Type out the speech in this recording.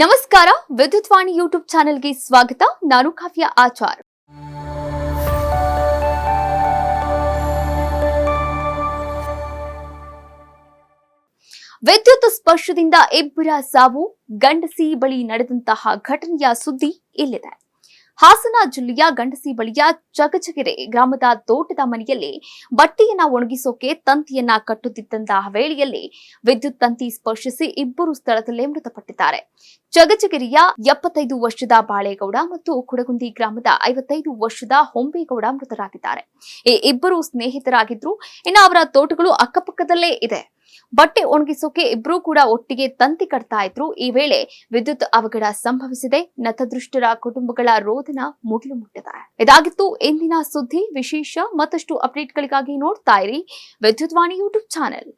ನಮಸ್ಕಾರ. ವಿದ್ಯುತ್ ವಾಣಿ ಯೂಟ್ಯೂಬ್ ಚಾನೆಲ್ಗೆ ಸ್ವಾಗತ. ನಾನು ಕಾವ್ಯ ಆಚಾರ್. ವಿದ್ಯುತ್ ಸ್ಪರ್ಶದಿಂದ ಇಬ್ಬರ ಸಾವು, ಗಂಡಸಿ ಬಳಿ ನಡೆದಂತಹ ಘಟನೆಯ ಸುದ್ದಿ ಇಲ್ಲಿದೆ. ಹಾಸನ ಜಿಲ್ಲೆಯ ಗಂಡಸಿ ಬಳಿಯ ಚಗಚಗೆರೆ ಗ್ರಾಮದ ತೋಟದ ಮನೆಯಲ್ಲಿ ಬಟ್ಟೆಯನ್ನ ಒಣಗಿಸೋಕೆ ತಂತಿಯನ್ನ ಕಟ್ಟುತ್ತಿದ್ದಂತಹ ವೇಳೆಯಲ್ಲಿ ವಿದ್ಯುತ್ ತಂತಿ ಸ್ಪರ್ಶಿಸಿ ಇಬ್ಬರು ಸ್ಥಳದಲ್ಲೇ ಮೃತಪಟ್ಟಿದ್ದಾರೆ. ಚಗಚಗೆರೆಯ ಎಪ್ಪತ್ತೈದು ವರ್ಷದ ಬಾಳೇಗೌಡ ಮತ್ತು ಕುಡಗುಂದಿ ಗ್ರಾಮದ ಐವತ್ತೈದು ವರ್ಷದ ಹೊಂಬೇಗೌಡ ಮೃತರಾಗಿದ್ದಾರೆ. ಈ ಇಬ್ಬರು ಸ್ನೇಹಿತರಾಗಿದ್ರು. ಇನ್ನು ಅವರ ತೋಟಗಳು ಅಕ್ಕಪಕ್ಕದಲ್ಲೇ ಇದೆ. ಬಟ್ಟೆ ಒಣಗಿಸೋಕೆ ಇಬ್ರು ಕೂಡ ಒಟ್ಟಿಗೆ ತಂತಿ ಕಟ್ತಾ ಇದ್ರು. ಈ ವೇಳೆ ವಿದ್ಯುತ್ ಅವಘಡ ಸಂಭವಿಸಿದೆ. ನತದೃಷ್ಟರ ಕುಟುಂಬಗಳ ರೋಧನ ಮುಗಿಲು ಮುಟ್ಟಿದೆ. ಇದಾಗಿತ್ತು ಇಂದಿನ ಸುದ್ದಿ. ವಿಶೇಷ ಮತ್ತಷ್ಟು ಅಪ್ಡೇಟ್ಗಳಿಗಾಗಿ ನೋಡ್ತಾ ಇರಿ. ವಿದ್ಯುತ್ ವಾಣಿ ಯೂಟ್ಯೂಬ್ ಚಾನೆಲ್.